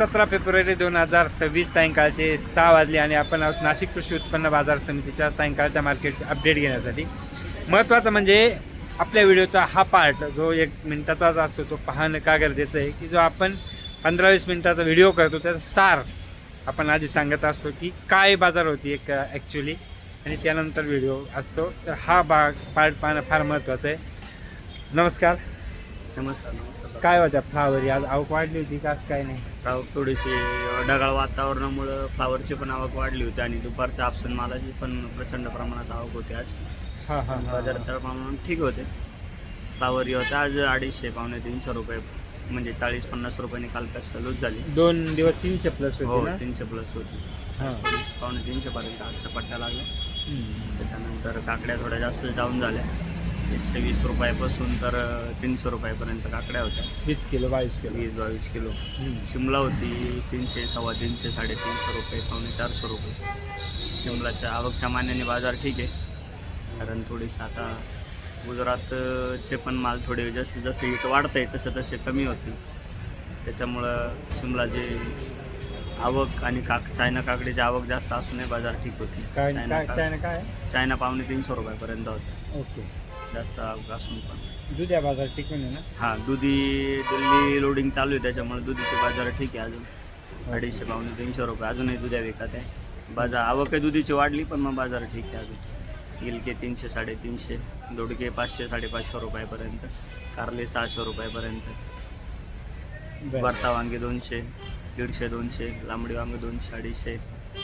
सतरा फेब्रुवारी दोन हजार सव्वीस सायंकाळचे सहा वाजले आणि आपण आहोत नाशिक कृषी उत्पन्न बाजार समितीच्या सायंकाळच्या मार्केटचे अपडेट घेण्यासाठी. महत्त्वाचं म्हणजे आपल्या व्हिडिओचा हा पार्ट जो एक मिनिटाचाच असतो तो पाहणं का गरजेचं आहे की जो आपण पंधरा वीस मिनिटाचा व्हिडिओ करतो त्याचा सार आपण आधी सांगत असतो की काय बाजार होती एक ॲक्च्युली आणि त्यानंतर व्हिडिओ असतो. तर हा भाग पार्ट पाहणं फार महत्त्वाचं आहे. नमस्कार. नमस्कार नमस्कार काय होत्या फ्लावर आज आवक वाढली होती का काय नाही? आवक थोडीशी ढगाळ वातावरणामुळं फ्लावरची पण आवक वाढली होती आणि दुपारच्या आपसन मालाची पण प्रचंड प्रमाणात आवक होती आज. हां हां प्रमाणात ठीक होते. फ्लावर होते आज अडीचशे पावणे तीनशे रुपये म्हणजे चाळीस पन्नास रुपयाने कालपेक्षा लूज झाली. दोन दिवस तीनशे प्लस हो होती तीनशे प्लस होती. हां. पावणे तीनशेपर्यंत आजच्या पट्ट्या लागल्या. त्याच्यानंतर काकड्या थोड्या जास्त डाऊन झाल्या. एकशे वीस रुपयापासून तर तीनशे रुपयापर्यंत काकड्या होत्या. वीस किलो बावीस किलो. वीस बावीस किलो. शिमला होती तीनशे सव्वा तीनशे साडेतीनशे रुपये पावणे चारशे रुपये. शिमलाच्या आवकच्या मान्याने बाजार ठीक आहे. कारण थोडीशी आता गुजरातचे पण माल थोडे जसे जसे इथं वाढत आहे तसे तसे कमी होते त्याच्यामुळं शिमला जे आवक आणि काक चायना काकडीची आवक जास्त असूनही बाजार ठीक होती. काय चायना काय? चायना पावणे तीनशे रुपयापर्यंत होते. ओके. जास्त असून पण. दुध्या बाजार टिकून आहे ना? हां दुधी दिल्ली लोडिंग चालू आहे त्याच्यामुळे दुधीचे बाजार ठीक आहे अजून. अडीचशे पावणे तीनशे रुपये अजूनही दुध्या विकत आहे. बाजार आवक आहे दुधीची वाढली पण मग बाजार ठीक आहे अजून. गिलके तीनशे साडेतीनशे दोडके पाचशे साडेपाचशे रुपयापर्यंत कारले सहाशे रुपयापर्यंत. बरं. भरता वांगे दोनशे दीडशे दोनशे लांबडी वांगे दोनशे अडीचशे.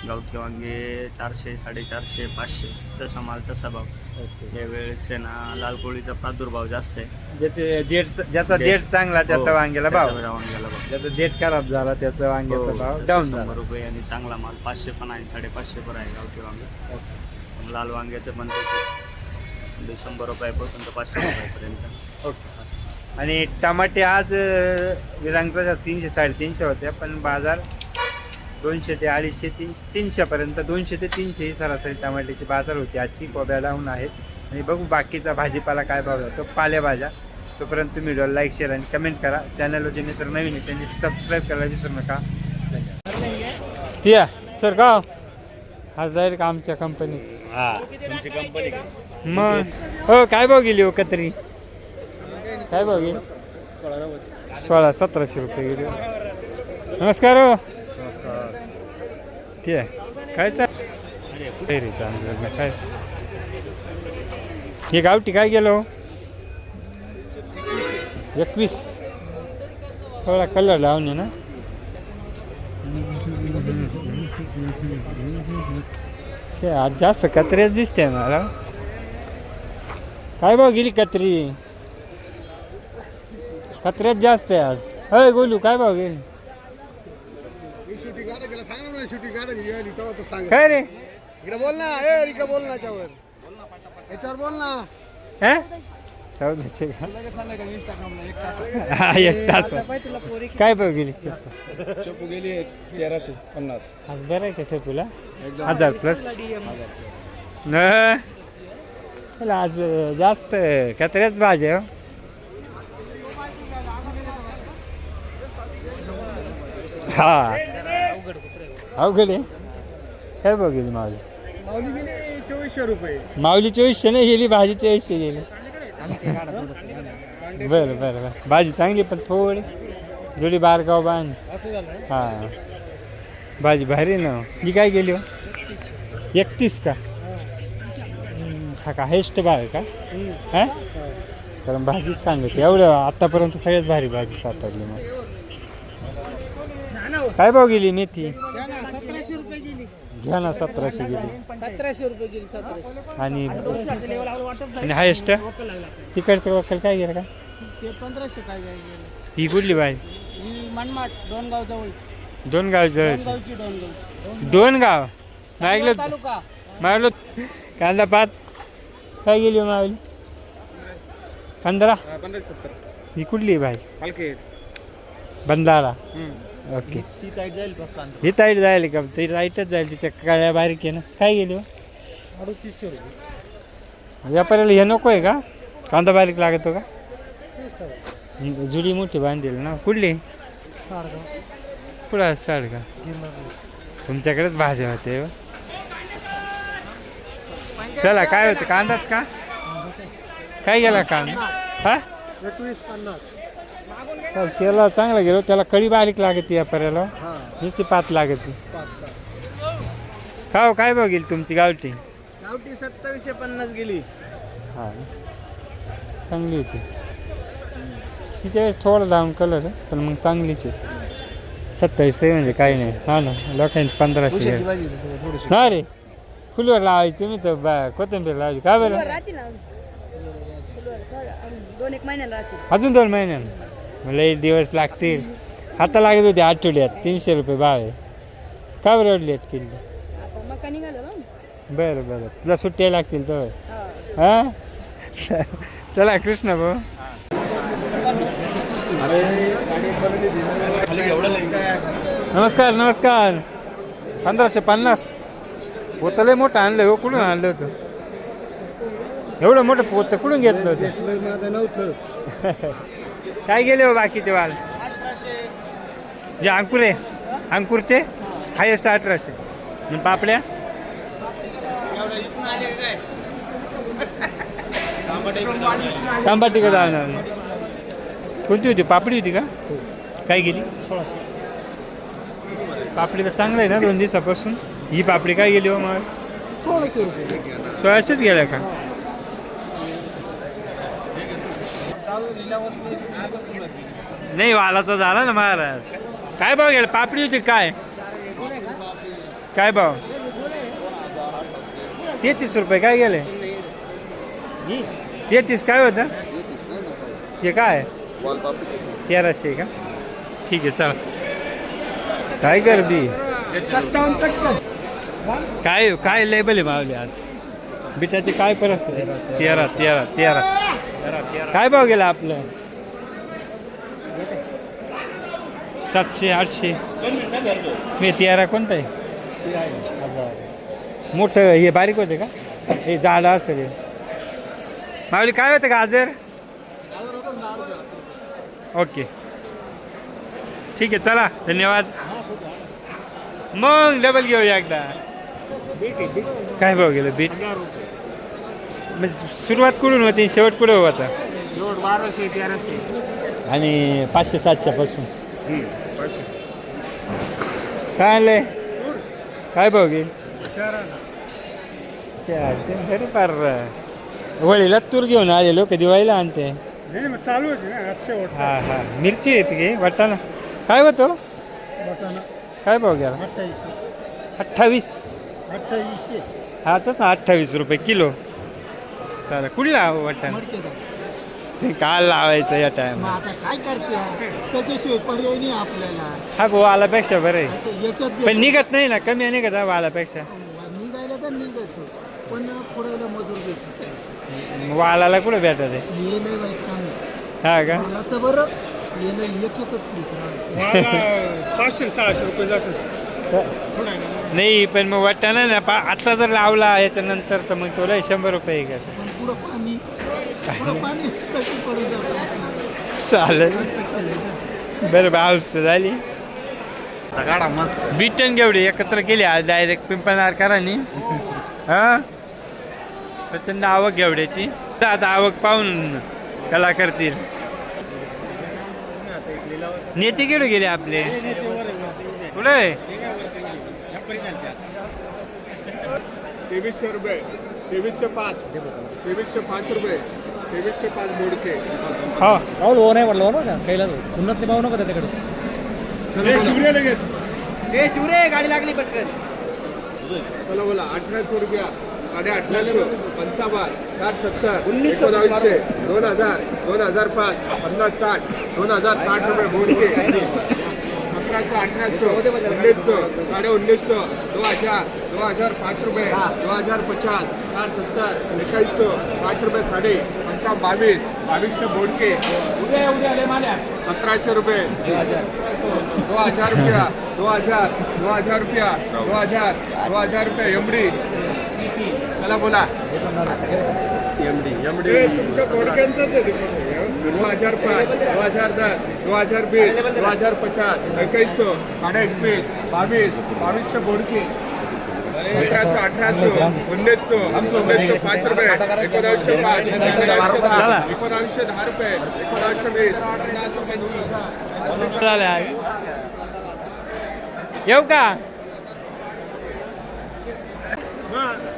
गावठी वांगे चारशे साडेचारशे पाचशे तसा माल तसा भाव. ओके. यावेळेस आहे ना लाल कोळीचा प्रादुर्भाव जास्त आहे. ज्याचे देठ ज्याचा. देठ चांगला त्याचा हो, वांग्याला भाव. वांग्याला भाव. ज्याचा देठ खराब झाला त्याचा वांग्याचा हो, भाव डाऊन शंभर रुपये आणि चांगला माल पाचशे पण आहे साडेपाचशे पण आहे गावठी वांगे ओके. लाल वांग्याचे पण म्हणजे शंभर रुपयापासून तर पाचशे रुपयापर्यंत. ओके. असं आणि टमाटे आज विरांगचा तीनशे साडेतीनशे होत्या पण बाजार दोनशे ते अडीचशे तीन तीनशेपर्यंत दोनशे ते तीनशे ही सरासरी टमाट्याची बाजार होती. आजची कोब्या डाऊन आहेत आणि बघू बाकीचा भाजीपाला काय भाव जातो. पालेभाज्या तोपर्यंत तुम्ही व्हिडिओ लाईक शेअर आणि कमेंट करा. चॅनलवर जे मित्र नवीन आहे त्यांनी सबस्क्राईब करायला विसरू नका. पिया सर का आज डायरेक्ट आमच्या कंपनीत हा तुमची कंपनी मग हो काय भाव गेली हो कतरी? काय भाव गेली? सोळा सतराशे रुपये गेली. नमस्कार हो. आहे. काय चाल रे चांगलं काय? हे गावठी काय गेलो? एकवीस. थोडा कलर लावणे ना. ते आज जास्त कत्र्याच दिसते मला. काय भाव गेली कत्री? कत्र्यात जास्त आहे आज. अय गोलू काय भाव गेली? शूटिंग गेली तेव्हा सांग काय रे? इकडे बोल ना ए इकडे बोल ना याच्यावर. याच्यावर बोल ना. हा? चौदाशे का हा एक तास. काय भाव गेली शेपू? शेपू गेली तेराशे पन्नास. आज बरं आहे का शेपूला? हजार प्लस न? आज जास्त कत्र्याच भाजी आहे हो. हा. अवघड आहे काय मावली? माऊली गेली चोवीसशे रुपये. माऊली चोवीसशे नाही गेली भाजी चोवीसशे गेली. बरं बरं बरं. भाजी चांगली पण थोडी. जोडी बारगाव बांध. असं झालं हां. भाजी भारी ना? ही काय गेली हो? एकतीस का? हम्म, हा का? हायस्ट भाव का? हां? कारण भाजीच सांगते. एवढं आतापर्यंत सगळ्यात भारी भाजी सापडली मग. काय भाव गेली मेथी? घ्या ना सतराशे गेली सतराशे रुपये गेली सतराशे. आणि आणि हायस्ट तिकडचं वक्कल काय गेलं का? ते पंधराशे काय काय गेले. ही कुठली भाजी ही मनमाड दोन गाव जवळ. दोन गाव जवळची गावची दोन गाव. दोन गाव. मागलं तालुका. मागलो कांदा पात. काय गेली हो मागली? पंधरा? पंधराशे सत्तर. ही कुठली भाजी हलके बंधारा. ओके. ती ताईट जाईल फक्त ही ताईट जायला का? ती लाईटच जाईल. तिच्या काळ्या बारीक आहे ना. काय गेली? हो अडतीसशे रुपये. व्यापाऱ्याला हे नको आहे का? कांदा बारीक लागतो का? जुडी मोठी बांधेल ना. कुठली? पुढं साड का तुमच्याकडेच भाज्या होते हो. चला काय होतं? कांदाच का? काय गेला कांदा? हा? एकवीस पन्नास. तर त्याला चांगला गेलो. त्याला कळी बारीक लागते या पर्याला. हा. नुसती पात लागते. खाऊ काय बघील तुमची गावठी? गावठी सत्तावीसशे पन्नास गेली. हा. चांगली होती. तिच्या वेळेस थोडा डाऊन कलर पण मग चांगलीच आहे. सत्तावीसशे म्हणजे काही नाही. हा ना लोकांनी पंधराशे ना रे फुलवर लावायची तुम्ही तर बा कोथिंबीर लावायची. का बरं? अजून दोन महिन्यानं? मला एक दिवस लागतील. आता लागत होते आठवड्यात. तीनशे रुपये भाव आहे. का बरं एवढी लेट केली? बरं बरं. तुला सुट्ट्या लागतील तर. हा. हा? चला कृष्ण भाऊ. नमस्कार नमस्कार. पंधराशे पन्नास. पोतं लय मोठं आणलं हो कुठून आणलं होतं? एवढं मोठं पोतं कुठून घेतलं होतं? काय गेले हो बाकीचे वाल? जे अंकुर आहे? अंकुरचे? हायेस्ट अठराशे. आणि पापड्या? तांबाटी का जाणार कोणती होती? पापडी होती का? काय गेली? पापडी तर चांगलं आहे ना दोन दिवसापासून. ही पापडी काय गेली हो मग? सोळाशे रुपये सोळाशेच गेल्या का? नाही वालाचा झाला ना महाराज. काय भाव गेला? पापडी होती काय? काय भाव? तेहतीस रुपये काय गेले? तेहतीस काय होतं? ते काय? तेराशे का? ठीक आहे चला. काय गर्दी? काय काय लेबल आहे मावली आज? बिटाची काय परिस्थिती? आहे? तेरा तेरा तेरा. काय भाव गेला आपलं? सातशे आठशे. मी तेरा कोणतं आहे? मोठं हे बारीक होते का? हे झाडं असेल हे. माऊली काय होतं गाजर? ओके. ठीक आहे चला धन्यवाद. मग डबल घेऊया एकदा. काय भाव गेलं? बीट? म्हणजे सुरुवात कुठून होती शेवट कुठं होता? बाराशे तेराशे. आणि पाचशे सातशेपासून काय आणलंय? काय भाव घेईल? चार ते बरे फार. वळीला तूर घेऊन आले लोक दिवाळीला आणते. नाही मग चालू होती ना आज शेवट हा हा. मिरची येते की वाटाणा? काय होतो? वाटाणा. काय भाव गेला? अठ्ठावीसशे. अठ्ठावीस. अठ्ठावीसशे. हा तच ना अठ्ठावीस रुपये किलो. चालेल. कुठला वाटाणा मडके ते काल लावायचं या टाइम मग आता काय करते? त्याच्याशिवाय पर्याय नाही आपल्याला. हा भाऊ आलापेक्षा बरं आहे. असं याच्यात पण निघत नाही ना कमी निघत हा वालापेक्षा निघायला तर निघतो. पण खोडायला मजूर भेटतो वालाला कुठं भेटत आहे? हे लय वाईट काम आहे. हा का? मालाचं बरं हे लय एकच पाचशे सहाशे रुपये जातात. नाही पण मग वाटाणा ना पा आता जर लावला याच्यानंतर तर मग तुला शंभर रुपये का पण पुढं पाणी. पुढं पाणी कशी पडून जातं? आपल्याला. चालेल. बरं तर झाली. सगळा मस्त. बिटन घेवडे एकत्र केले आज डायरेक्ट पिंपळनारकरांनी हा? प्रचंड आवक घेवड्याची. तर आता आवक पाहून कला करतील. नेते केडे गेले आपले? कुठे? तेवीसशे रुपये. तेवीसशे पाच. तेवीसशे पाच रुपये. तेवीसशे पाच मोडके हो. राहुल भाऊ नाही म्हटलं ना कैलास पुन्हाच ते पाहू नका त्याच्याकडे. शिवरे लगेच. ए शिवरे गाडी लागली पटकन. चला बोला. अठराशे रुपया. साडे अठराशे. पंचावन्न साठ सत्तर एकोणावीसशे दोन हजार दोन हजार पाच पन्नास साठ दोन हजार साठ रुपये मोडके सतराशे अठराशे उन्नीसशे साडे उन्नीसशे दो हजार. दो हजार पाच रुपये दो हजार पचास साठ सत्तर एक्काईसशे पाच रुपये साडे बावीस बावीसशे मोडके उद्या उद्या आले माल्या सतराशे रुपये. दो हजार रुपया दो हजार दो हजार रुपया दो हजार दो हजार रुपये एमडी चला बोला. एमडी एमडी तुमच्या बोडक्यांचंच आहे. दो हजार पाँच दो हजार दस दो हजार बीस दो हजार पचास इक्कीस सौ साढ़े इक्कीस बाईस बाईस पाच रुपये एकोणावीसशे पाच एकोणावीसशे दहा एकोणावीसशे दहा रुपये एकोणावीसशे वीस. येऊ का?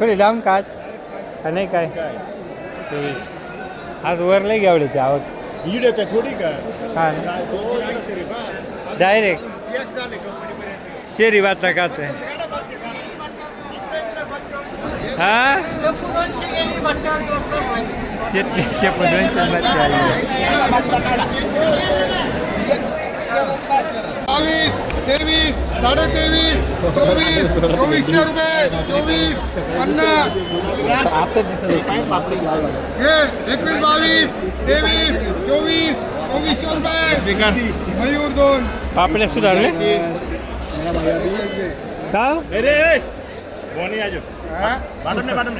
थोडी डाऊन का नाही काय? आज वर लय गावडीची आवक. इडे काय थोडी हा. डायरेक्ट. शेरी बाता का ते हा? शेत शेप बावीस तेवीस साडे तेवीस चोवीस चोवीसशे रुपये चोवीस पन्नास. हे एकवीस बावीस तेवीस चोवीस चोवीसशे रुपये. मयूर दोन. पापड्या सुधारले? का? अरे బాటమ్ బాటమ్